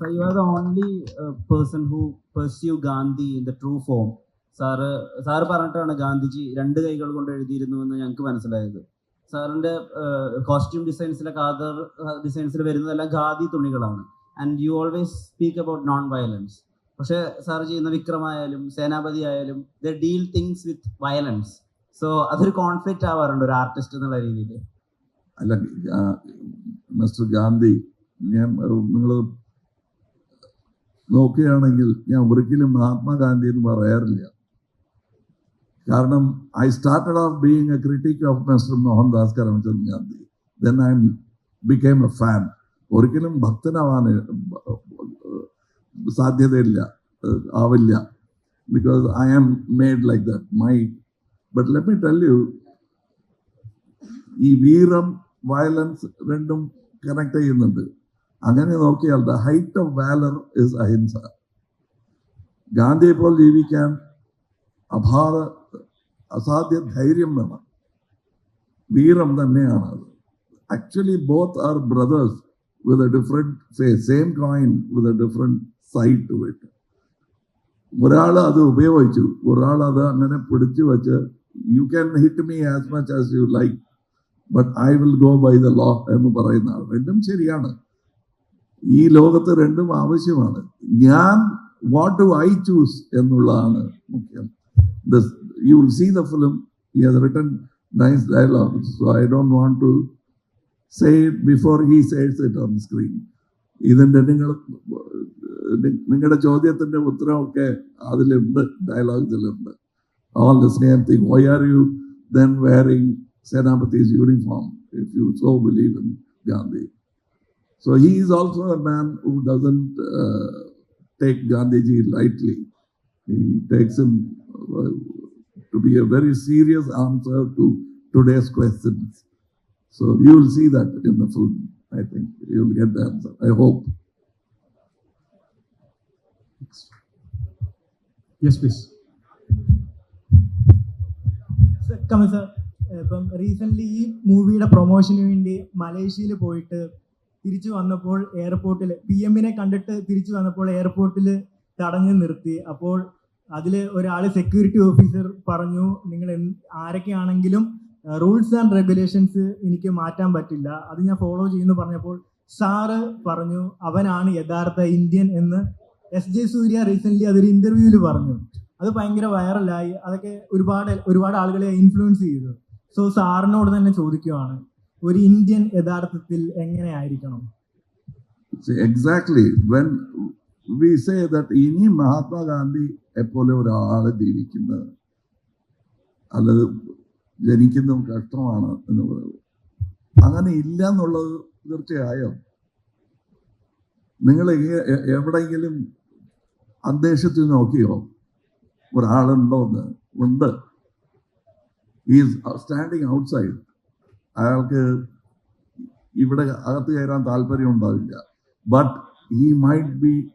So you are the only uh, person pursue Gandhi in the true form. Sir sir പറഞ്ഞിട്ടാണ് ഗാന്ധിജി രണ്ട് കൈകൾ കൊണ്ട് എഴുതിയിരുന്നു എന്ന് ഞങ്ങൾക്ക് മനസ്സിലായത്. സാറിന്റെ കോസ്റ്റ്യൂം ഡിസൈൻസിലെ കാതർ ഡിസൈൻസിൽ വരുന്നതെല്ലാം khadi തുണികളാണ്. And you always speak about non violence പക്ഷേ സാർ ചെയ്യുന്ന വിക്രമായാലും സേനാപതി ആയാലും the deal things with violence so അതൊരു കോൺഫ്ലിക്റ്റ് ആവാറുണ്ട് ഒരു ആർട്ടിസ്റ്റ് എന്നുള്ള രീതിയിൽ അല്ല മിസ്റ്റർ ഗാന്ധി ഞാൻ നിങ്ങൾ നോക്കുകയാണെങ്കിൽ ഞാൻ ഒരിക്കലും മഹാത്മാഗാന്ധി എന്ന് പറയാറില്ല. കാരണം I started of being a critic of mister Mohandas Karamchand Gandhi then I became a fan ഒരിക്കലും ഭക്തനാവാൻ സാധ്യതയില്ല ആവില്ല. Because I am made like that my but let me tell you ഈ വീരം വയലൻസ് രണ്ടും കണക്ട് ചെയ്യുന്നുണ്ട്. അങ്ങനെ നോക്കിയാൽ the height of valour is ahimsa. ഗാന്ധിയെ പോലെ ജീവിക്കാൻ അപാര അസാധ്യ ധൈര്യം വേണം. വീരം തന്നെയാണ് അത്. Actually both are brothers with a different say same coin with a different side to ഒരാൾ അത് ഉപയോഗിച്ചു ഒരാൾ അത് അങ്ങനെ പിടിച്ചു വെച്ച് you can hit me as much as you like but I will go by the law എന്ന് പറയുന്ന ആൾ. രണ്ടും ശരിയാണ്. ഈ ലോകത്ത് രണ്ടും ആവശ്യമാണ്. ഞാൻ വാട്ട് ഡു ഐ ചൂസ് എന്നുള്ളതാണ് മുഖ്യം. You will see the film he has written nice dialogue so I don't want to say before he says it on screen ഇതിന്റെ നിങ്ങൾ നിങ്ങളുടെ ചോദ്യത്തിന്റെ ഉത്തരമൊക്കെ അതിലുണ്ട് ഡയലോഗ്സിലുണ്ട് all the same thing why are you then wearing Senapati's uniform if you so believe in Gandhi. So he is also a man who doesn't uh, take Gandhiji lightly. He takes him uh, to be a very serious answer to today's questions. So you will see that in the film. I think you will get the answer. I hope. Yes please Kamal sir ഇപ്പം recent ഈ മൂവിയുടെ പ്രൊമോഷന് വേണ്ടി മലേഷ്യയിൽ പോയിട്ട് തിരിച്ചു വന്നപ്പോൾ എയർപോർട്ടിൽ P എമ്മിനെ കണ്ടിട്ട് തിരിച്ചു വന്നപ്പോൾ എയർപോർട്ടിൽ തടഞ്ഞു നിർത്തി. അപ്പോൾ അതിൽ ഒരാൾ സെക്യൂരിറ്റി ഓഫീസർ പറഞ്ഞു നിങ്ങൾ ആരൊക്കെയാണെങ്കിലും റൂൾസ് ആൻഡ് റെഗുലേഷൻസ് എനിക്ക് മാറ്റാൻ പറ്റില്ല. അത് ഞാൻ ഫോളോ ചെയ്യുന്നു പറഞ്ഞപ്പോൾ സാറ് പറഞ്ഞു അവനാണ് യഥാർത്ഥ ഇന്ത്യൻ എന്ന് എസ് ജെ സൂര്യ റീസെന്റ്ലി അതൊരു ഇന്റർവ്യൂവിൽ പറഞ്ഞു. അത് ഭയങ്കര വൈറലായി അതൊക്കെ ഒരുപാട് ഒരുപാട് ആളുകളെ ഇൻഫ്ലുവൻസ് ചെയ്തു. സോ സാറിനോട് തന്നെ ചോദിക്കുവാണ് ഒരു ഇന്ത്യൻ യഥാർത്ഥത്തിൽ എങ്ങനെയായിരിക്കണം? Exactly when we say that ഇനി മഹാത്മാഗാന്ധി എപ്പോലെ ഒരാൾ ജീവിക്കുന്നത് അല്ലത് ജനിക്കുന്നതും കഷ്ടമാണ് എന്ന് പറയുന്നത്. അങ്ങനെ ഇല്ല എന്നുള്ളത് തീർച്ചയായും. നിങ്ങൾ എവിടെയെങ്കിലും അന്തരീക്ഷത്തിൽ നോക്കിയോ? ഒരാളുണ്ടോ എന്ന്? ഉണ്ട്. ഈസ് സ്റ്റാൻഡിങ് ഔട്ട്സൈഡ് അയാൾക്ക് ഇവിടെ അകത്ത് കയറാൻ താല്പര്യം ഉണ്ടാവില്ല. But he might be